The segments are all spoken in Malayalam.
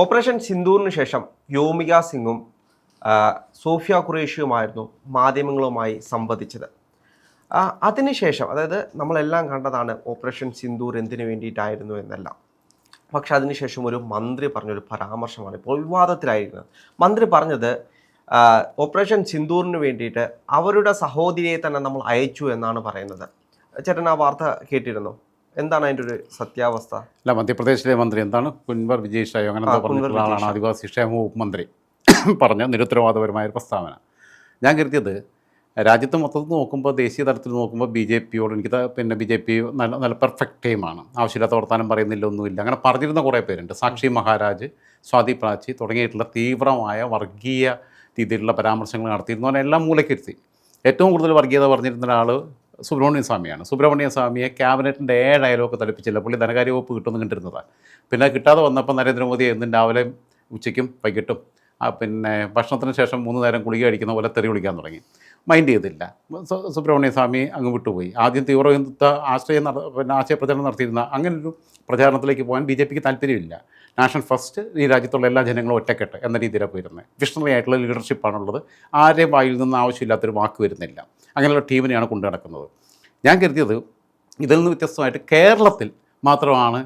ഓപ്പറേഷൻ സിന്ദൂറിന് ശേഷം യോമിക സിംഗും സോഫിയ ഖുറേഷിയുമായിരുന്നു മാധ്യമങ്ങളുമായി സംവദിച്ചത്. അതിനുശേഷം അതായത് നമ്മളെല്ലാം കണ്ടതാണ് ഓപ്പറേഷൻ സിന്ദൂർ എന്തിനു വേണ്ടിയിട്ടായിരുന്നു എന്നെല്ലാം. പക്ഷെ അതിനുശേഷം ഒരു മന്ത്രി പറഞ്ഞൊരു പരാമർശമാണ് ഇപ്പോൾ വിവാദത്തിലായിരുന്നത് മന്ത്രി പറഞ്ഞത് ഓപ്പറേഷൻ സിന്ദൂറിന് വേണ്ടിയിട്ട് അവരുടെ സഹോദരിയെ തന്നെ നമ്മൾ അയച്ചു എന്നാണ് പറയുന്നത്. ചേട്ടൻ ആ വാർത്ത കേട്ടിരുന്നു? എന്താണ് അതിന്റെ ഒരു സത്യാവസ്ഥ? അല്ല മധ്യപ്രദേശിലെ മന്ത്രി എന്താണ്? കുൻവർ വിജയ് ഷായോ അങ്ങനെ എന്താ പറഞ്ഞിട്ടുള്ള ആളാണ് ആദിവാസി ക്ഷേമ വകുപ്പ് മന്ത്രി. പറഞ്ഞ നിരുത്തരവാദപരമായ ഒരു പ്രസ്താവന. ഞാൻ കരുതിയത് രാജ്യത്ത് മൊത്തത്തിൽ നോക്കുമ്പോൾ ദേശീയ തലത്തിൽ നോക്കുമ്പോൾ ബി ജെ പിയോട് എനിക്ക് പിന്നെ ബി ജെ പി നല്ല നല്ല പെർഫെക്റ്റ് ടീമാണ് ആവശ്യമില്ലാത്ത വർത്താനം പറയുന്നില്ല ഒന്നുമില്ല. അങ്ങനെ പറഞ്ഞിരുന്ന കുറേ പേരുണ്ട്. സാക്ഷി മഹാരാജ് സ്വാതി പ്രാച്ചി തുടങ്ങിയിട്ടുള്ള തീവ്രമായ വർഗീയ രീതിയിലുള്ള പരാമർശങ്ങൾ നടത്തിയിരുന്നു. അവനെ എല്ലാം മൂലക്കിരുത്തി ഏറ്റവും കൂടുതൽ വർഗീയത പറഞ്ഞിരുന്ന ഒരാൾ സുബ്രഹ്മണ്യ സ്വാമിയാണ്. സുബ്രഹ്മണ്യ സ്വാമിയെ ക്യാബിനറ്റിന്റെ ഏഴ് അയലൊക്കെ തലപ്പിച്ചില്ല പുള്ളി ധനകാര്യ വകുപ്പ് കിട്ടുമെന്ന് കണ്ടിരുന്നതാണ്. പിന്നെ കിട്ടാതെ വന്നപ്പോൾ നരേന്ദ്രമോദി എന്നും രാവിലെ ഉച്ചയ്ക്കും വൈകിട്ടും പിന്നെ ഭക്ഷണത്തിന് ശേഷം മൂന്ന് നേരം ഗുളിക കഴിക്കുന്ന പോലെ തെറി വിളിക്കാൻ തുടങ്ങി. മൈൻഡ് ചെയ്തില്ല. സുബ്രഹ്മണ്യ സ്വാമി അങ്ങ് വിട്ടുപോയി. ആദ്യം തീവ്ര ഹിന്ദുത്വ ആശ്രയം നട പിന്നെ ആശയ പ്രചരണം നടത്തിയിരുന്ന അങ്ങനെ ഒരു പ്രചാരണത്തിലേക്ക് പോകാൻ ബി ജെ പിക്ക് താല്പര്യമില്ല. നാഷണൽ ഫസ്റ്റ് ഈ രാജ്യത്തുള്ള എല്ലാ ജനങ്ങളും ഒറ്റക്കെട്ട് എന്ന രീതിയിലാണ് പോയിരുന്നത്. വിഷണറി ആയിട്ടുള്ള ലീഡർഷിപ്പാണുള്ളത്. ആരെയും വായിൽ നിന്ന് ആവശ്യമില്ലാത്തൊരു വാക്ക് വരുന്നില്ല. അങ്ങനെയുള്ള ടീമിനെയാണ് കൊണ്ടു നടക്കുന്നത്. ഞാൻ കരുതിയത് ഇതിൽ നിന്ന് വ്യത്യസ്തമായിട്ട് കേരളത്തിൽ മാത്രമാണ്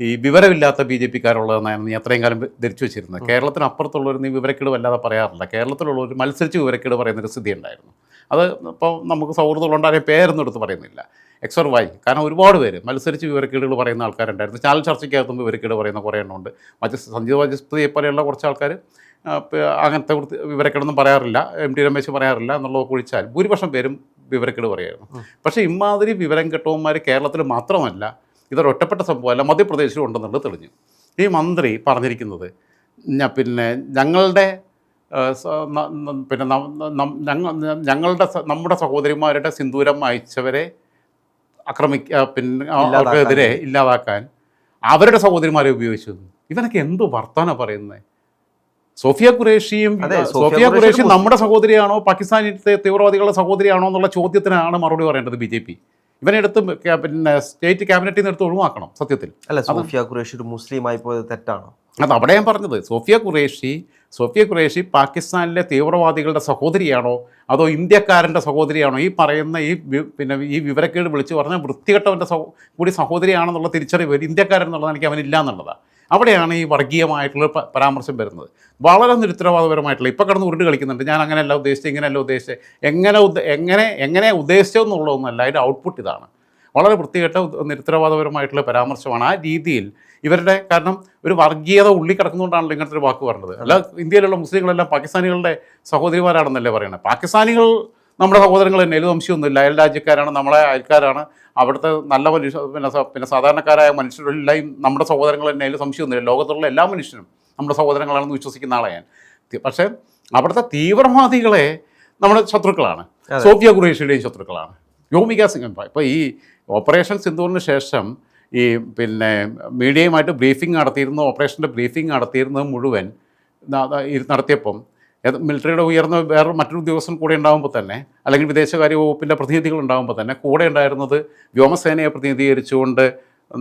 ഈ വിവരമില്ലാത്ത ബി ജെ പിക്കാരുള്ളതെന്നാണ് നീ അത്രയും കാലം ധരിച്ചു വെച്ചിരുന്നത്. കേരളത്തിനപ്പുറത്തുള്ളവർ നീ വിവരക്കേട് വല്ലാതെ പറയാറില്ല. കേരളത്തിലുള്ളവർ മത്സരിച്ച് വിവരക്കേട് പറയുന്നൊരു സ്ഥിതി ഉണ്ടായിരുന്നു അത് ഇപ്പോൾ നമുക്ക് സൗഹൃദങ്ങളുണ്ടായ പേരൊന്നും എടുത്ത് പറയുന്നില്ല. എക്സർ വൈ കാരണം ഒരുപാട് പേര് മത്സരിച്ച് വിവരക്കേടുകൾ പറയുന്ന ആൾക്കാരുണ്ടായിരുന്നു. ചാനൽ ചർച്ചയ്ക്കകത്തും വിവരക്കേട് പറയുന്ന കുറേ എണ്ണമുണ്ട്. മറ്റ് സഞ്ജീവ് വാജസ്പതിയെ പോലെയുള്ള കുറച്ച് ആൾക്കാർ അങ്ങനത്തെ കുറിച്ച് വിവരക്കേടൊന്നും പറയാറില്ല. എം ടി രമേശ് പറയാറില്ല എന്നുള്ളത് കുഴിച്ചാൽ ഭൂരിപക്ഷം പേരും വിവരക്കേട് പറയായിരുന്നു. പക്ഷേ ഇമാതിരി വിവരം കെട്ടവന്മാർ കേരളത്തിൽ മാത്രമല്ല ഇതൊരു ഒറ്റപ്പെട്ട സംഭവമല്ല മധ്യപ്രദേശിലും ഉണ്ടെന്നുള്ളത് തെളിഞ്ഞു. ഈ മന്ത്രി പറഞ്ഞിരിക്കുന്നത് ഞാൻ പിന്നെ ഞങ്ങളുടെ പിന്നെ ഞങ്ങളുടെ നമ്മുടെ സഹോദരിമാരുടെ സിന്ദൂരം അയച്ചവരെ ആക്രമിക്കുക പിന്നെ. അവർക്കെതിരെ ഇല്ലാതാക്കാൻ അവരുടെ സഹോദരിമാരെ ഉപയോഗിച്ചു ഇവനൊക്കെ എന്തോ വർത്താനം പറയുന്നത് സോഫിയ ഖുറേഷിയും സോഫിയ ഖുറേഷി നമ്മുടെ സഹോദരിയാണോ പാകിസ്ഥാനിലെ തീവ്രവാദികളുടെ സഹോദരിയാണോ എന്നുള്ള ചോദ്യത്തിനാണ് മറുപടി പറയേണ്ടത് ബി ജെ പി ഇവനെടുത്ത് പിന്നെ സ്റ്റേറ്റ് ക്യാബിനറ്റിൽ നിന്ന് എടുത്ത് ഒഴിവാക്കണം സത്യത്തിൽ. അല്ല സോഫിയ ഖുറേഷി ഒരു മുസ്ലിമായി പോയത് തെറ്റാണോ? അത് അവിടെ ഞാൻ പറഞ്ഞത് സോഫിയ ഖുറേഷി സോഫിയ ഖുറേഷി പാകിസ്ഥാനിലെ തീവ്രവാദികളുടെ സഹോദരിയാണോ? അതോ ഇന്ത്യക്കാരന്റെ സഹോദരിയാണോ? ഈ പറയുന്ന ഈ പിന്നെ ഈ വിവരക്കേട് വിളിച്ച് പറഞ്ഞ വൃത്തികെട്ടവന്റെ സഹോ കൂടി സഹോദരിയാണെന്നുള്ള തിരിച്ചറിവ് ഇന്ത്യക്കാരൻ എന്നുള്ളത് എനിക്ക് അവനില്ല എന്നുള്ളതാണ് അവിടെയാണ് ഈ വർഗീയമായിട്ടുള്ള പരാമർശം വരുന്നത്. വളരെ നിരുത്തരവാദപരമായിട്ടുള്ള ഇപ്പോൾ കടന്ന് ഉരുണ്ട് കളിക്കുന്നുണ്ട്. ഞാൻ അങ്ങനെയല്ല ഉദ്ദേശിച്ചത് ഇങ്ങനെയല്ല ഉദ്ദേശിച്ചത്. എങ്ങനെ എങ്ങനെ എങ്ങനെ ഉദ്ദേശിച്ചതെന്നുള്ളതൊന്നല്ല അതിന്റെ ഔട്ട്പുട്ട് ഇതാണ്. വളരെ വൃത്തികെട്ട നിരുത്തരവാദപരമായിട്ടുള്ള പരാമർശമാണ് ആ രീതിയിൽ ഇവരുടെ കാരണം ഒരു വർഗീയത ഉള്ളി കിടക്കുന്നുകൊണ്ടാണല്ലോ ഇങ്ങനത്തെ ഒരു വാക്ക് പറഞ്ഞത്. അല്ല ഇന്ത്യയിലുള്ള മുസ്ലിങ്ങളെല്ലാം പാകിസ്ഥാനികളുടെ സഹോദരിമാരാണെന്നല്ലേ പറയുന്നത് പാകിസ്ഥാനികൾ നമ്മുടെ സഹോദരങ്ങൾ തന്നെ ഒരു സംശയമൊന്നുമില്ല അയൽ രാജ്യക്കാരാണ് നമ്മളെ അയൽക്കാരാണ്. അവിടുത്തെ നല്ല മനുഷ്യ പിന്നെ പിന്നെ സാധാരണക്കാരായ മനുഷ്യരെല്ലാം നമ്മുടെ സഹോദരങ്ങൾ തന്നെ അതിൽ സംശയമൊന്നുമില്ല. ലോകത്തുള്ള എല്ലാ മനുഷ്യനും നമ്മുടെ സഹോദരങ്ങളാണെന്ന് വിശ്വസിക്കുന്ന ആളെ ഞാൻ. പക്ഷേ അവിടുത്തെ തീവ്രവാദികളെ നമ്മുടെ ശത്രുക്കളാണ്. സോഫിയ ഖുറേഷിയുടെയും ശത്രുക്കളാണ്. യോമിക സിംഗ് ഇപ്പോൾ ഈ ഓപ്പറേഷൻ സിന്ധുവിന് ശേഷം ഈ പിന്നെ മീഡിയയുമായിട്ട് ബ്രീഫിംഗ് നടത്തിയിരുന്ന ഓപ്പറേഷന്റെ ബ്രീഫിംഗ് നടത്തിയിരുന്നത് മുഴുവൻ നടത്തിയപ്പം മിലിറ്ററിയുടെ ഉയർന്ന വേറെ മറ്റൊരു ഉദ്യോഗസ്ഥൻ കൂടെ ഉണ്ടാകുമ്പോൾ തന്നെ അല്ലെങ്കിൽ വിദേശകാര്യ വകുപ്പിന്റെ പ്രതിനിധികൾ ഉണ്ടാകുമ്പോൾ തന്നെ കൂടെ ഉണ്ടായിരുന്നത് വ്യോമസേനയെ പ്രതിനിധീകരിച്ചുകൊണ്ട്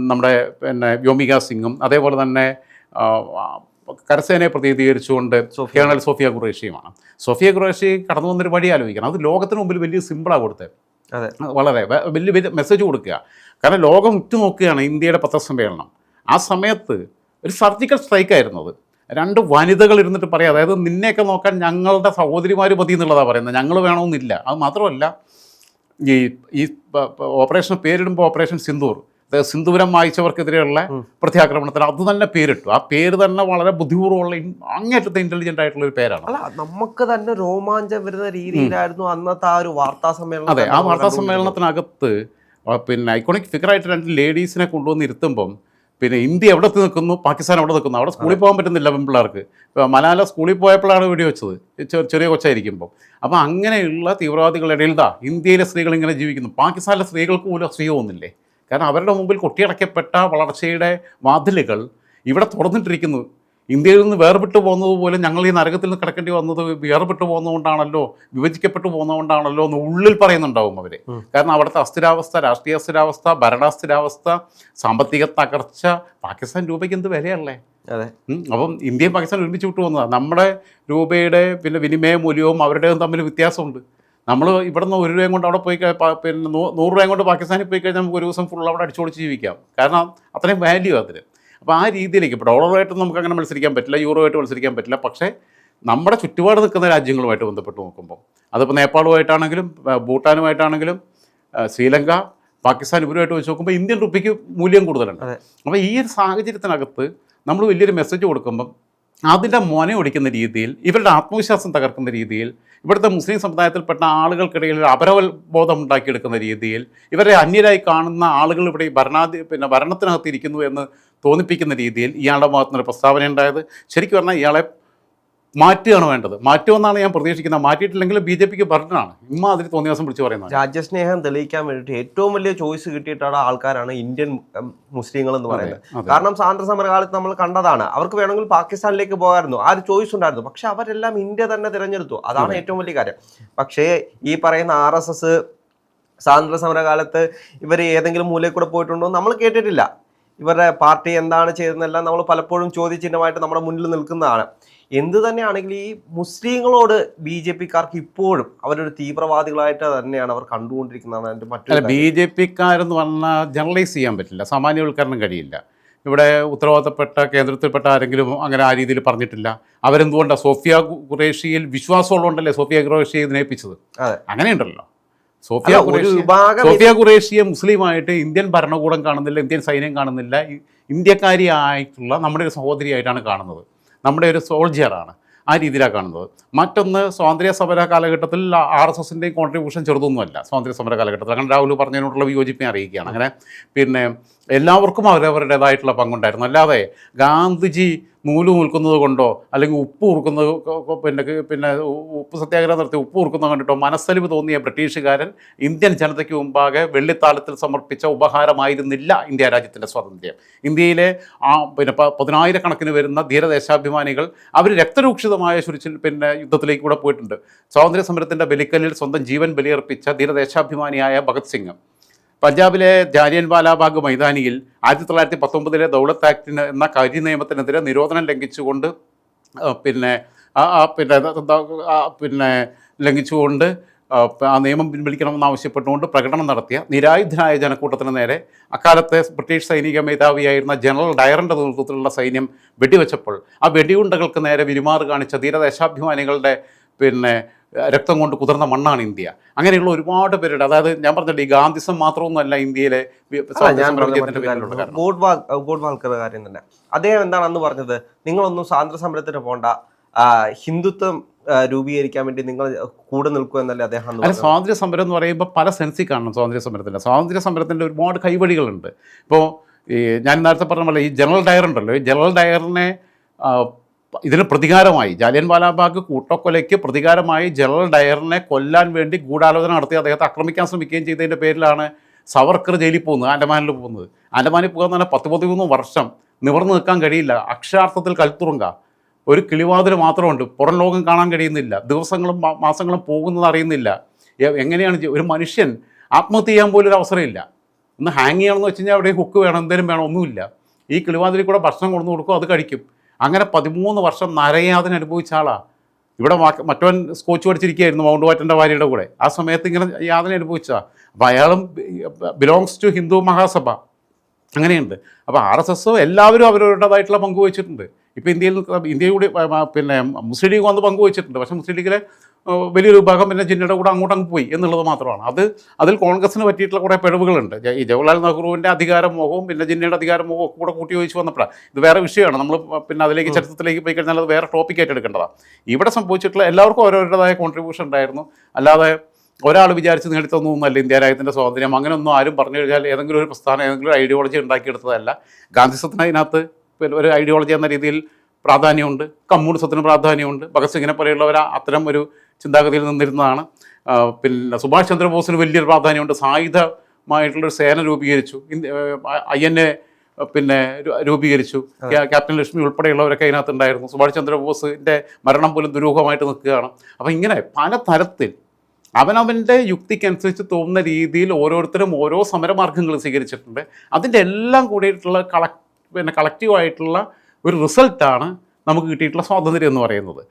നമ്മുടെ പിന്നെ വ്യോമിക സിംഗും അതേപോലെ തന്നെ കരസേനയെ പ്രതിനിധീകരിച്ചുകൊണ്ട്. കേണൽ സോഫിയ ഖുറേഷിയുമാണ്. സോഫിയ ഖുറേഷി കടന്നു വന്നൊരു വഴി ആലോചിക്കണം. അത് ലോകത്തിന് മുമ്പിൽ വലിയ സിമ്പിളാണ് കൊടുത്തത് അതെ. വളരെ വലിയ വലിയ മെസ്സേജ് കൊടുക്കുക. കാരണം ലോകം ഉറ്റുനോക്കുകയാണ് ഇന്ത്യയുടെ പത്രസമ്മേളനം. ആ സമയത്ത് ഒരു സർജിക്കൽ സ്ട്രൈക്കായിരുന്നു അത്. രണ്ട് വനിതകൾ ഇരുന്നിട്ട് പറയാം. അതായത് നിന്നെയൊക്കെ നോക്കാൻ ഞങ്ങളുടെ സഹോദരിമാർ മതി എന്നുള്ളതാണ് പറയുന്നത്. ഞങ്ങൾ വേണമെന്നില്ല. അത് മാത്രമല്ല ഈ ഈ ഓപ്പറേഷൻ പേരിടുമ്പോൾ ഓപ്പറേഷൻ സിന്ദൂർ. അതായത് സിന്ദൂരം വായിച്ചവർക്കെതിരെയുള്ള. പ്രത്യാക്രമണത്തിന് അത് തന്നെ പേരിട്ടു. ആ പേര് തന്നെ വളരെ ബുദ്ധിപൂർവമുള്ള അങ്ങേറ്റത്തെ ഇന്റലിജന്റ് ആയിട്ടുള്ള ഒരു പേരാണ്. അല്ല നമുക്ക് തന്നെ രോമാഞ്ചം വരുന്ന രീതിയിലായിരുന്നു അന്നത്തെ ആ ഒരു വാർത്താ സമ്മേളനം അതെ ആ വാർത്താ സമ്മേളനത്തിനകത്ത് പിന്നെ ഐക്കോണിക് ഫിഗറായിട്ട് രണ്ട് ലേഡീസിനെ കൊണ്ടുവന്ന് ഇരുത്തുമ്പം പിന്നെ ഇന്ത്യ എവിടെ നിൽക്കുന്നു? പാകിസ്ഥാൻ എവിടെ നിൽക്കുന്നു? അവിടെ സ്കൂളിൽ പോകാൻ പറ്റുന്നില്ല പെൺപിള്ളേർക്ക്. മലാല സ്കൂളിൽ പോയപ്പോഴാണ് വീഡിയോ വെച്ചത്. ചെ- ചെറിയ കൊച്ചായിരിക്കുമ്പോൾ അപ്പോൾ അങ്ങനെയുള്ള തീവ്രവാദികളുടെ ഇടയിൽ ദാ ഇന്ത്യയിലെ സ്ത്രീകൾ ഇങ്ങനെ ജീവിക്കുന്നു. പാകിസ്ഥാനിലെ സ്ത്രീകൾക്ക് പോലും അസൂയ തോന്നില്ലേ? കാരണം അവരുടെ മുമ്പിൽ കൊട്ടിയടക്കപ്പെട്ട വളർച്ചയുടെ വാതിലുകൾ ഇവിടെ തുറന്നിട്ടിരിക്കുന്നു. ഇന്ത്യയിൽ നിന്ന് വേർപെട്ടു പോകുന്നത് പോലും ഞങ്ങൾ ഈ നരകത്തിൽ നിന്ന് കിടക്കേണ്ടി വന്നത് വേർപെട്ടു പോകുന്നതുകൊണ്ടാണല്ലോ വിഭജിക്കപ്പെട്ടു പോകുന്നതുകൊണ്ടാണല്ലോ എന്ന് ഉള്ളിൽ പറയുന്നുണ്ടാവും അവർ കാരണം അവിടുത്തെ അസ്ഥിരാവസ്ഥ രാഷ്ട്രീയ അസ്ഥിരാവസ്ഥ ഭരണാസ്ഥിരാവസ്ഥ സാമ്പത്തിക തകർച്ച പാകിസ്ഥാൻ രൂപയ്ക്ക് എന്ത് വിലയല്ലേ? അതെ. അപ്പം ഇന്ത്യയും പാകിസ്ഥാൻ ഒരുമിച്ച് വിട്ടു പോകുന്നതാണ് നമ്മുടെ രൂപയുടെ പിന്നെ വിനിമയ മൂല്യവും അവരുടെയും തമ്മിൽ വ്യത്യാസമുണ്ട്. നമ്മൾ ഇവിടെ നിന്ന് ഒരു രൂപയും കൊണ്ട് അവിടെ പോയി പിന്നെ നൂറ് രൂപയും കൊണ്ട് പാകിസ്ഥാനിൽ പോയി കഴിഞ്ഞാൽ നമുക്ക് ഒരു ദിവസം ഫുൾ അവിടെ അടിച്ചുപൊളിച്ച് ജീവിക്കാം. കാരണം അത്രയും വാല്യൂ അതിന്. അപ്പോൾ ആ രീതിയിലേക്ക് ഇപ്പോൾ ഡോളറുമായിട്ട് നമുക്ക് അങ്ങനെ മത്സരിക്കാൻ പറ്റില്ല യൂറോയായിട്ട് മത്സരിക്കാൻ പറ്റില്ല. പക്ഷേ നമ്മുടെ ചുറ്റുപാട് നിൽക്കുന്ന രാജ്യങ്ങളുമായിട്ട് ബന്ധപ്പെട്ട് നോക്കുമ്പോൾ അതിപ്പോൾ നേപ്പാളുമായിട്ടാണെങ്കിലും ഭൂട്ടാനുമായിട്ടാണെങ്കിലും ശ്രീലങ്ക പാകിസ്ഥാൻ ഇവരുമായിട്ട് വെച്ച് നോക്കുമ്പോൾ ഇന്ത്യൻ റുപ്പിക്ക് മൂല്യം കൂടുതലുണ്ട് അപ്പോൾ ഈ ഒരു സാഹചര്യത്തിനകത്ത് നമ്മൾ വലിയൊരു മെസ്സേജ് കൊടുക്കുമ്പം അതിന്റെ മൊന ഒടിക്കുന്ന രീതിയിൽ ഇവരുടെ ആത്മവിശ്വാസം തകർക്കുന്ന രീതിയിൽ ഇവിടുത്തെ മുസ്ലിം സമുദായത്തിൽപ്പെട്ട ആളുകൾക്കിടയിൽ ഒരു അപരബോധം ഉണ്ടാക്കിയെടുക്കുന്ന രീതിയിൽ ഇവരെ അന്യരായി കാണുന്ന ആളുകൾ ഇവിടെ ഈ ഭരണാധി പിന്നെ ഭരണത്തിനകത്ത് ഇരിക്കുന്നു എന്ന് തോന്നിപ്പിക്കുന്ന രീതിയിൽ ഇയാളുടെ ഭാഗത്തുനിന്നൊരു പ്രസ്താവന ഉണ്ടായത്. ശരിക്കും പറഞ്ഞാൽ ഇയാളെ മാറ്റുകയാണ് വേണ്ടത്. മാറ്റുമെന്നാണ് ഞാൻ പ്രതീക്ഷിക്കുന്നത്. മാറ്റിയിട്ടില്ലെങ്കിൽ ബി ജെ പിക്ക് ഭരണമാണ് ഇമ്മാതിരി തോന്നിയ ദിവസം വിളിച്ച് പറയുന്നത് രാജ്യസ്നേഹം തെളിയിക്കാൻ വേണ്ടിയിട്ട് ഏറ്റവും വലിയ ചോയ്സ് കിട്ടിയിട്ടുള്ള ആൾക്കാരാണ് ഇന്ത്യൻ മുസ്ലിങ്ങൾ എന്ന് പറയുന്നത്. കാരണം സ്വാതന്ത്ര്യ സമരകാലത്ത് നമ്മൾ കണ്ടതാണ്. അവർക്ക് വേണമെങ്കിൽ പാകിസ്ഥാനിലേക്ക് പോകാമായിരുന്നു. ആ ഒരു ചോയ്സ് ഉണ്ടായിരുന്നു. പക്ഷെ അവരെല്ലാം ഇന്ത്യ തന്നെ തിരഞ്ഞെടുത്തു. അതാണ് ഏറ്റവും വലിയ കാര്യം. പക്ഷേ ഈ പറയുന്ന ആർ എസ് എസ് സ്വാതന്ത്ര്യ സമരകാലത്ത് ഇവർ ഏതെങ്കിലും മൂലയിൽ കൂടെ പോയിട്ടുണ്ടോ നമ്മൾ കേട്ടിട്ടില്ല. ഇവരുടെ പാർട്ടി എന്താണ് ചെയ്തതെന്നെല്ലാം നമ്മൾ പലപ്പോഴും ചോദ്യചിഹ്നമായിട്ട് നമ്മുടെ മുന്നിൽ നിൽക്കുന്നതാണ്. എന്ത് തന്നെയാണെങ്കിലും ഈ മുസ്ലിങ്ങളോട് ബി ജെ പിക്കാർക്ക് ഇപ്പോഴും അവരൊരു തീവ്രവാദികളായിട്ട് തന്നെയാണ് അവർ കണ്ടുകൊണ്ടിരിക്കുന്നതാണ് എന്റെ മറ്റു ബി ജെ പിക്കാരെന്ന് പറഞ്ഞാൽ ജനറലൈസ് ചെയ്യാൻ പറ്റില്ല. സാമാന്യവൽക്കരണം കഴിയില്ല. ഇവിടെ ഉത്തരവാദിത്തപ്പെട്ട കേന്ദ്രത്തിൽപ്പെട്ട ആരെങ്കിലും അങ്ങനെ ആ രീതിയിൽ പറഞ്ഞിട്ടില്ല. അവരെന്തുകൊണ്ടാണ് സോഫിയ ഖുറേഷിയിൽ വിശ്വാസമുള്ളതുകൊണ്ടല്ലേ സോഫിയ ഖുറേഷിയെ ഇതിനേൽപ്പിച്ചത് അതെ. അങ്ങനെയുണ്ടല്ലോ. സോഫിയ സോഫിയ ഖുറേഷിയെ മുസ്ലിമായിട്ട് ഇന്ത്യൻ ഭരണകൂടം കാണുന്നില്ല ഇന്ത്യൻ സൈന്യം കാണുന്നില്ല ഇന്ത്യക്കാരി ഇന്ത്യക്കാരിയായിട്ടുള്ള നമ്മുടെ ഒരു സഹോദരിയായിട്ടാണ് കാണുന്നത്. നമ്മുടെ ഒരു സോൾജിയറാണ് ആ രീതിയിലാണ് കാണുന്നത്. മറ്റൊന്ന് സ്വാതന്ത്ര്യ സമര കാലഘട്ടത്തിൽ ആർ എസ് എസിന്റെയും കോൺട്രിബ്യൂഷൻ ചെറുതൊന്നുമല്ല സ്വാതന്ത്ര്യ സമര കാലഘട്ടത്തിൽ. അങ്ങനെ രാഹുൽ പറഞ്ഞതിനോടുള്ള വിയോജിപ്പിനെ അറിയിക്കുകയാണ്. അങ്ങനെ പിന്നെ എല്ലാവർക്കും അവരവരുടേതായിട്ടുള്ള പങ്കുണ്ടായിരുന്നു. അല്ലാതെ ഗാന്ധിജി നൂൽ നൂൽക്കുന്നത് കൊണ്ടോ അല്ലെങ്കിൽ ഉപ്പ് ഉറുക്കുന്നത് പിന്നെ പിന്നെ ഉപ്പ് സത്യാഗ്രഹം നടത്തി ഉപ്പ് ഉറുക്കുന്നത് കണ്ടിട്ടോ മനസ്സലിവ് തോന്നിയ ബ്രിട്ടീഷുകാരൻ ഇന്ത്യൻ ജനതയ്ക്ക് മുമ്പാകെ വെള്ളിത്താലത്തിൽ സമർപ്പിച്ച ഉപഹാരമായിരുന്നില്ല ഇന്ത്യ രാജ്യത്തിന്റെ സ്വാതന്ത്ര്യം. ഇന്ത്യയിലെ ആ പിന്നെ പതിനായിരക്കണക്കിന് വരുന്ന ധീരദേശാഭിമാനികൾ അവർ രക്തരൂക്ഷിതമായ ചുരിച്ചിൽ പിന്നെ യുദ്ധത്തിലേക്ക് കൂടെ പോയിട്ടുണ്ട്. സ്വാതന്ത്ര്യ സമരത്തിന്റെ ബലിക്കല്ലിൽ സ്വന്തം ജീവൻ ബലിയർപ്പിച്ച ധീരദേശാഭിമാനിയായ ഭഗത് സിംഗ്. പഞ്ചാബിലെ ജാലിയൻ വാലാബാഗ് മൈതാനിയിൽ ആയിരത്തി തൊള്ളായിരത്തി പത്തൊമ്പതിലെ ദൗലത്ത് ആക്ടിന് എന്ന കരി നിയമത്തിനെതിരെ നിരോധനം ലംഘിച്ചുകൊണ്ട് പിന്നെ പിന്നെ പിന്നെ ലംഘിച്ചുകൊണ്ട് ആ നിയമം പിൻവലിക്കണമെന്ന് ആവശ്യപ്പെട്ടുകൊണ്ട് പ്രകടനം നടത്തിയ നിരായുധനായ ജനക്കൂട്ടത്തിന് നേരെ അക്കാലത്തെ ബ്രിട്ടീഷ് സൈനിക മേധാവിയായിരുന്ന ജനറൽ ഡയറിന്റെ നേതൃത്വത്തിലുള്ള സൈന്യം വെടിവെച്ചപ്പോൾ ആ വെടിയുണ്ടകൾക്ക് നേരെ വിരുമാറ് കാണിച്ച ധീരദേശാഭിമാനികളുടെ പിന്നെ രക്തം കൊണ്ട് കുതിർന്ന മണ്ണാണ് ഇന്ത്യ. അങ്ങനെയുള്ള ഒരുപാട് പേരുടെ അതായത് ഞാൻ പറഞ്ഞിട്ട് ഈ ഗാന്ധിസം മാത്രമൊന്നുമല്ല ഇന്ത്യയിലെ കാര്യം തന്നെ. അദ്ദേഹം എന്താണ് അന്ന് പറഞ്ഞത്? നിങ്ങളൊന്നും സ്വാതന്ത്ര്യ സമരത്തിന് പോണ്ട. ഹിന്ദുത്വം രൂപീകരിക്കാൻ വേണ്ടി നിങ്ങൾ കൂടെ നിൽക്കൂ എന്നല്ലേ അദ്ദേഹം അല്ല? സ്വാതന്ത്ര്യ സമരം എന്ന് പറയുമ്പോൾ പല സെൻസിൽ കാണണം സ്വാതന്ത്ര്യ സമരത്തിന്റെ സ്വാതന്ത്ര്യ സമരത്തിന്റെ ഒരുപാട് കൈവഴികളുണ്ട്. ഇപ്പോൾ ഈ ഞാൻ നേരത്തെ പറഞ്ഞ പോലെ ഈ ജനറൽ ഡയർ ഉണ്ടല്ലോ. ഈ ജനറൽ ഡയറിനെ ഇതിന് പ്രതികാരമായി. ജാലിയൻ വാലാബാഗ് കൂട്ടക്കൊലയ്ക്ക് പ്രതികാരമായി ജനറൽ ഡയറിനെ കൊല്ലാൻ വേണ്ടി ഗൂഢാലോചന നടത്തി അദ്ദേഹത്തെ ആക്രമിക്കാൻ ശ്രമിക്കുകയും ചെയ്തതിന്റെ പേരിലാണ് സവർക്കർ ജയിലിൽ പോകുന്നത് ആൻഡമാനിൽ പോകുന്നത്. ആൻഡമാനിൽ പോകുന്ന തന്നെ പത്ത് പതിമൂന്ന് വർഷം നിവർന്നു നിൽക്കാൻ കഴിയില്ല. അക്ഷരാർത്ഥത്തിൽ കൽത്തുറുങ്ക. ഒരു കിളിവാതിൽ മാത്രമുണ്ട്. പുറം ലോകം കാണാൻ കഴിയുന്നില്ല. ദിവസങ്ങളും മാസങ്ങളും പോകുന്നത് അറിയുന്നില്ല. എങ്ങനെയാണ് ഒരു മനുഷ്യൻ ആത്മഹത്യ ചെയ്യാൻ പോലും ഒരു അവസരമില്ല ഒന്ന് ഹാങ് ചെയ്യണമെന്ന് വെച്ച് കഴിഞ്ഞാൽ അവിടെ ഹുക്ക് വേണം. എന്തെങ്കിലും വേണം. ഒന്നുമില്ല. ഈ കിളിവാതിലിൽ കൂടെ ഭക്ഷണം കൊണ്ടു കൊടുക്കും. അത് കഴിക്കും. അങ്ങനെ പതിമൂന്ന് വർഷം നരയാതന അനുഭവിച്ച ആളാണ് ഇവിടെ മറ്റവൻ സ്കോച്ച് പഠിച്ചിരിക്കുകയായിരുന്നു മൗണ്ട് വാറ്റന്റെ ഭാര്യയുടെ കൂടെ. ആ സമയത്ത് ഇങ്ങനെ യാതന അനുഭവിച്ച അപ്പോൾ അയാളും ബിലോങ്സ് ടു ഹിന്ദു മഹാസഭ. അങ്ങനെയുണ്ട്. അപ്പോൾ ആർ എസ് എസ് എല്ലാവരും അവരവരുടേതായിട്ടുള്ള പങ്ക് വഹിച്ചിട്ടുണ്ട്. ഇപ്പോൾ ഇന്ത്യയിൽ ഇന്ത്യയുടെ പിന്നെ മുസ്ലിം ലീഗ് വന്ന് പങ്കുവച്ചിട്ടുണ്ട് പക്ഷേ മുസ്ലിം ലീഗിലെ വലിയൊരു വിഭാഗം പിന്നെ ജിന്നയുടെ കൂടെ അങ്ങോട്ടങ്ങ് പോയി എന്നുള്ളത് മാത്രമാണ്. അത് അതിൽ കോൺഗ്രസിന് പറ്റിയിട്ടുള്ള കുറേ പിഴവുകളുണ്ട്. ഈ ജവഹർലാൽ നെഹ്റുവിന്റെ അധികാരമോഹവും പിന്നെ ജിന്നയുടെ അധികാരമോഹവും ഒക്കെ കൂടെ കൂട്ടി യോജിച്ച് വന്നപ്പോഴാണ് ഇത് വേറെ വിഷയമാണ്. നമ്മൾ പിന്നെ അതിലേക്ക് ചരിത്രത്തിലേക്ക് പോയി കഴിഞ്ഞാൽ അത് വേറെ ടോപ്പിക്കായിട്ട് എടുക്കേണ്ടതാണ് ഇവിടെ സംഭവിച്ചിട്ടുള്ള എല്ലാവർക്കും ഓരോരുടേതായ കോൺട്രിബ്യൂഷൻ ഉണ്ടായിരുന്നു. അല്ലാതെ ഒരാൾ വിചാരിച്ച് നേടിത്തന്നൊന്നുമല്ല ഇന്ത്യ രാജ്യത്തിന്റെ സ്വാതന്ത്ര്യം. അങ്ങനെയൊന്നും ആരും പറഞ്ഞു കഴിഞ്ഞാൽ ഏതെങ്കിലും ഒരു പ്രസ്ഥാനം ഏതെങ്കിലും ഒരു ഐഡിയോളജി ഉണ്ടാക്കിയെടുത്തതല്ല. ഗാന്ധിസത്തിന് അതിനകത്ത് പിന്നെ ഒരു ഐഡിയോളജി എന്ന രീതിയിൽ പ്രാധാന്യമുണ്ട്. കമ്മ്യൂണിസത്തിന് പ്രാധാന്യമുണ്ട്. ഭഗത് സിംഗിനെ പോലെയുള്ളവർ അത്തരം ഒരു ചിന്താഗതിയിൽ നിന്നിരുന്നതാണ്. പിന്നെ സുഭാഷ് ചന്ദ്രബോസിന് വലിയൊരു പ്രാധാന്യമുണ്ട്. സായുധമായിട്ടുള്ളൊരു സേന രൂപീകരിച്ചു. ഐ എൻ എ പിന്നെ രൂപീകരിച്ചു. ക്യാപ്റ്റൻ ലക്ഷ്മി ഉൾപ്പെടെയുള്ളവരൊക്കെ അതിനകത്ത് ഉണ്ടായിരുന്നു സുഭാഷ് ചന്ദ്രബോസിന്റെ മരണം പോലും ദുരൂഹമായിട്ട് നിൽക്കുകയാണ്. അപ്പം ഇങ്ങനെ പല തരത്തിൽ അവനവന്റെ യുക്തിക്കനുസരിച്ച് തോന്നുന്ന രീതിയിൽ ഓരോരുത്തരും ഓരോ സമരമാർഗങ്ങൾ സ്വീകരിച്ചിട്ടുണ്ട്. അതിന്റെ എല്ലാം കൂടിയിട്ടുള്ള കളക് പിന്നെ കളക്റ്റീവായിട്ടുള്ള ഒരു റിസൾട്ടാണ് നമുക്ക് കിട്ടിയിട്ടുള്ള സ്വാതന്ത്ര്യം എന്ന് പറയുന്നത്.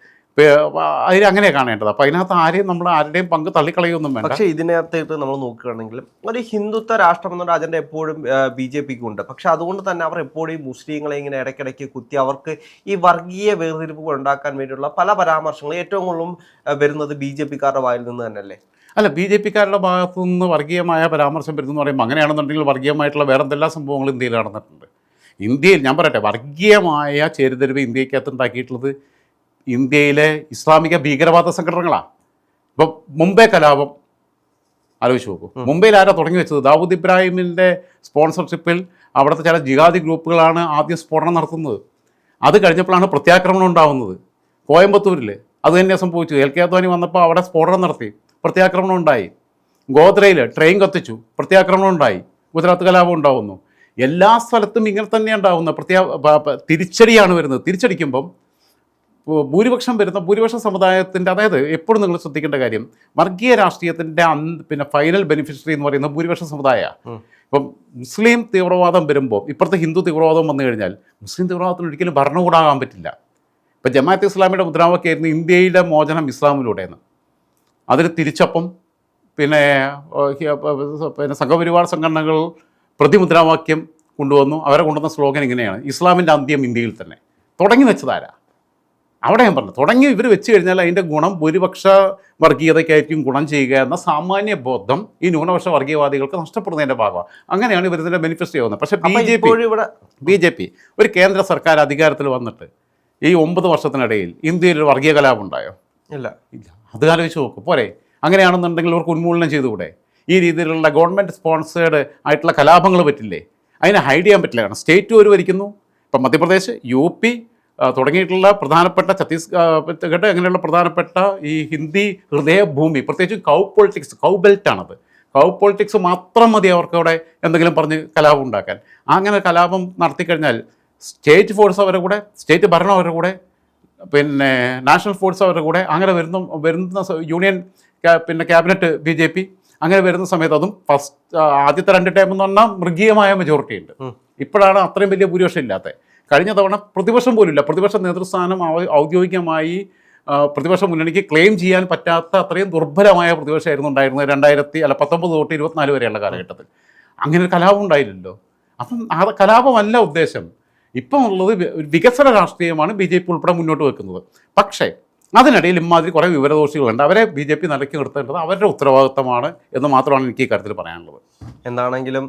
അതിൽ അങ്ങനെ കാണേണ്ടത്. അപ്പോൾ അതിനകത്ത് ആരെയും നമ്മൾ ആരുടെയും പങ്ക് തള്ളിക്കളയൊന്നും വേണ്ട. പക്ഷേ ഇതിനകത്തേക്ക് നമ്മൾ നോക്കുകയാണെങ്കിൽ ഒരു ഹിന്ദുത്വ രാഷ്ട്രം എന്നൊരു അജണ്ട എപ്പോഴും ബി ജെ പിക്ക് ഉണ്ട് പക്ഷെ അതുകൊണ്ട് തന്നെ അവർ എപ്പോഴും മുസ്ലിങ്ങളെ ഇങ്ങനെ ഇടയ്ക്കിടയ്ക്ക് കുത്തി അവർക്ക് ഈ വർഗീയ വേർതിരിപ്പുകൾ ഉണ്ടാക്കാൻ വേണ്ടിയുള്ള പല പരാമർശങ്ങളും ഏറ്റവും കൂടുതലും വരുന്നത് ബി ജെ പിക്കാരുടെ വായിൽ നിന്ന് തന്നെയല്ലേ? അല്ല ബി ജെ പിക്കാരുടെ ഭാഗത്തു നിന്ന് വർഗീയമായ പരാമർശം വരുന്നു പറയുമ്പോൾ അങ്ങനെയാണെന്നുണ്ടെങ്കിൽ വർഗീയമായിട്ടുള്ള വേറെ എന്തെല്ലാം സംഭവങ്ങളും ഇന്ത്യയിൽ നടന്നിട്ടുണ്ട്. ഇന്ത്യയിൽ ഞാൻ പറയട്ടെ വർഗീയമായ ചേരുതരിവ് ഇന്ത്യക്കകത്ത് ഉണ്ടാക്കിയിട്ടുള്ളത് ഇന്ത്യയിലെ ഇസ്ലാമിക ഭീകരവാദ സംഘടനകളാണ് ഇപ്പം മുംബൈ കലാപം ആലോചിച്ച് നോക്കൂ. മുംബൈയിൽ ആരാ തുടങ്ങി വെച്ചത്? ദാവൂദ് ഇബ്രാഹിമിന്റെ സ്പോൺസർഷിപ്പിൽ അവിടുത്തെ ചില ജിഹാദി ഗ്രൂപ്പുകളാണ് ആദ്യം സ്ഫോടനം നടത്തുന്നത്. അത് കഴിഞ്ഞപ്പോഴാണ് പ്രത്യാക്രമണം ഉണ്ടാവുന്നത്. കോയമ്പത്തൂരിൽ അത് തന്നെ സംഭവിച്ചു. എൽ കെ അദ്വാനി വന്നപ്പോൾ അവിടെ സ്ഫോടനം നടത്തി. പ്രത്യാക്രമണം ഉണ്ടായി. ഗോദ്രയിൽ ട്രെയിൻ കത്തിച്ചു. പ്രത്യാക്രമണം ഉണ്ടായി. ഗുജറാത്ത് കലാപം ഉണ്ടാവുന്നു. എല്ലാ സ്ഥലത്തും ഇങ്ങനെ തന്നെ ഉണ്ടാവുന്ന പ്രത്യാ തിരിച്ചടിയാണ് വരുന്നത്. തിരിച്ചടിക്കുമ്പം ഭൂരിപക്ഷം വരുന്ന ഭൂരിപക്ഷ സമുദായത്തിന്റെ അതായത് എപ്പോഴും നിങ്ങൾ ശ്രദ്ധിക്കേണ്ട കാര്യം വർഗീയ രാഷ്ട്രീയത്തിന്റെ അന് പിന്നെ ഫൈനൽ ബെനിഫിഷ്യറി എന്ന് പറയുന്നത് ഭൂരിപക്ഷ സമുദായമാണ് ഉം. ഇപ്പം മുസ്ലിം തീവ്രവാദം വരുമ്പോൾ ഇപ്പോഴത്തെ ഹിന്ദു തീവ്രവാദം വന്നു കഴിഞ്ഞാൽ മുസ്ലിം തീവ്രവാദത്തിന് ഒരിക്കലും ഭരണകൂടാകാൻ പറ്റില്ല. ഇപ്പം ജമാഅത്ത് ഇസ്ലാമിയുടെ മുദ്രാവാക്യമായിരുന്നു ഇന്ത്യയുടെ മോചനം ഇസ്ലാമിലൂടെയെന്ന്. അതിന് തിരിച്ചപ്പം പിന്നെ പിന്നെ സംഘപരിവാർ സംഘടനകൾ പ്രതിമുദ്രാവാക്യം കൊണ്ടുവന്നു. അവരെ കൊണ്ടുവന്ന സ്ലോഗൻ ഇങ്ങനെയാണ് ഇസ്ലാമിന്റെ അന്ത്യം ഇന്ത്യയിൽ തന്നെ. തുടങ്ങി വെച്ചതാരാ? അവിടെ ഞാൻ പറഞ്ഞു തുടങ്ങി ഇവർ വെച്ച് കഴിഞ്ഞാൽ അതിന്റെ ഗുണം ഭൂരിപക്ഷ വർഗീയതയ്ക്കായിരിക്കും ഗുണം ചെയ്യുക എന്ന സാമാന്യ ബോധം ഈ ന്യൂനപക്ഷ വർഗീയവാദികൾക്ക് നഷ്ടപ്പെടുന്നതിന്റെ ഭാഗമാണ്. അങ്ങനെയാണ് ഇവർ ഇതിന്റെ ബെനിഫിറ്റ് ചെയ്യുന്നത്. പക്ഷേ ബി ജെ പി ഇവിടെ ബി ജെ പി ഒരു കേന്ദ്ര സർക്കാർ അധികാരത്തിൽ വന്നിട്ട് ഈ ഒമ്പത് വർഷത്തിനിടയിൽ ഇന്ത്യയിൽ ഒരു വർഗീയ കലാപം ഉണ്ടായോ? ഇല്ല. ഇല്ല. അത് ആലോചിച്ച് നോക്കും പോരെ. അങ്ങനെയാണെന്നുണ്ടെങ്കിൽ ഇവർക്ക് ഉന്മൂലനം ചെയ്തുകൂടെ? ഈ രീതിയിലുള്ള ഗവൺമെന്റ് സ്പോൺസേഡ് ആയിട്ടുള്ള കലാപങ്ങൾ പറ്റില്ലേ? അതിനെ ഹൈഡ് ചെയ്യാൻ പറ്റില്ല. കാരണം സ്റ്റേറ്റ് ഒരു ഭരിക്കുന്നു. ഇപ്പം മധ്യപ്രദേശ് യു പി തുടങ്ങിയിട്ടുള്ള പ്രധാനപ്പെട്ട ഛത്തീസ്ഗഡ് അങ്ങനെയുള്ള പ്രധാനപ്പെട്ട ഈ ഹിന്ദി ഹൃദയഭൂമി പ്രത്യേകിച്ച് കൗ പൊളിറ്റിക്സ് കൗ ബെൽറ്റാണത് കൗ പൊളിറ്റിക്സ് മാത്രം മതി അവർക്ക് അവിടെ എന്തെങ്കിലും പറഞ്ഞ് കലാപം ഉണ്ടാക്കാൻ. അങ്ങനെ കലാപം നടത്തിക്കഴിഞ്ഞാൽ സ്റ്റേറ്റ് ഫോഴ്സ് അവരുടെ കൂടെ സ്റ്റേറ്റ് ഭരണം അവരുടെ കൂടെ പിന്നെ നാഷണൽ ഫോഴ്സ് അവരുടെ കൂടെ അങ്ങനെ വരുന്ന വരുന്ന യൂണിയൻ പിന്നെ ക്യാബിനറ്റ് ബി ജെ പി അങ്ങനെ വരുന്ന സമയത്ത് അതും ഫസ്റ്റ് ആദ്യത്തെ രണ്ട് ടൈം എന്ന് പറഞ്ഞാൽ മൃഗീയമായ മെജോറിറ്റി ഉണ്ട്. ഇപ്പോഴാണ് അത്രയും വലിയ ഭൂരിപക്ഷം ഇല്ലാത്തത്. കഴിഞ്ഞ തവണ പ്രതിപക്ഷം പോലും ഇല്ല പ്രതിപക്ഷ നേതൃസ്ഥാനം ഔദ്യോഗികമായി പ്രതിപക്ഷ മുന്നണിക്ക് ക്ലെയിം ചെയ്യാൻ പറ്റാത്ത അത്രയും ദുർബലമായ പ്രതിപക്ഷമായിരുന്നു ഉണ്ടായിരുന്നത് രണ്ടായിരത്തി അല്ല പത്തൊമ്പത് തൊട്ട് ഇരുപത്തിനാല് വരെയുള്ള കാലഘട്ടത്തിൽ. അങ്ങനെ ഒരു കലാപം ഉണ്ടായില്ലല്ലോ. അപ്പം ആ കലാപമല്ല ഉദ്ദേശം. ഇപ്പം ഉള്ളത് വികസന രാഷ്ട്രീയമാണ് ബി ജെ പി ഉൾപ്പെടെ മുന്നോട്ട് വെക്കുന്നത്. പക്ഷേ അതിനിടയിൽ ഇമാതിരി കുറേ വിവരദോഷികളുണ്ട്. അവരെ ബി ജെ പി നിലയ്ക്ക് നിർത്തേണ്ടത് അവരുടെ ഉത്തരവാദിത്തമാണ് എന്ന് മാത്രമാണ് എനിക്ക് ഈ കാര്യത്തിൽ പറയാനുള്ളത്. എന്താണെങ്കിലും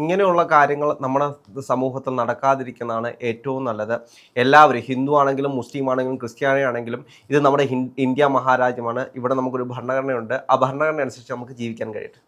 ഇങ്ങനെയുള്ള കാര്യങ്ങൾ നമ്മുടെ സമൂഹത്തിൽ നടക്കാതിരിക്കുന്നതാണ് ഏറ്റവും നല്ലത്. എല്ലാവരും ഹിന്ദു ആണെങ്കിലും മുസ്ലിം ആണെങ്കിലും ക്രിസ്ത്യാനി ആണെങ്കിലും ഇത് നമ്മുടെ ഇന്ത്യ മഹാരാജ്യമാണ്. ഇവിടെ നമുക്കൊരു ഭരണഘടനയുണ്ട്. ആ ഭരണഘടന അനുസരിച്ച് നമുക്ക് ജീവിക്കാൻ കഴിയട്ടെ.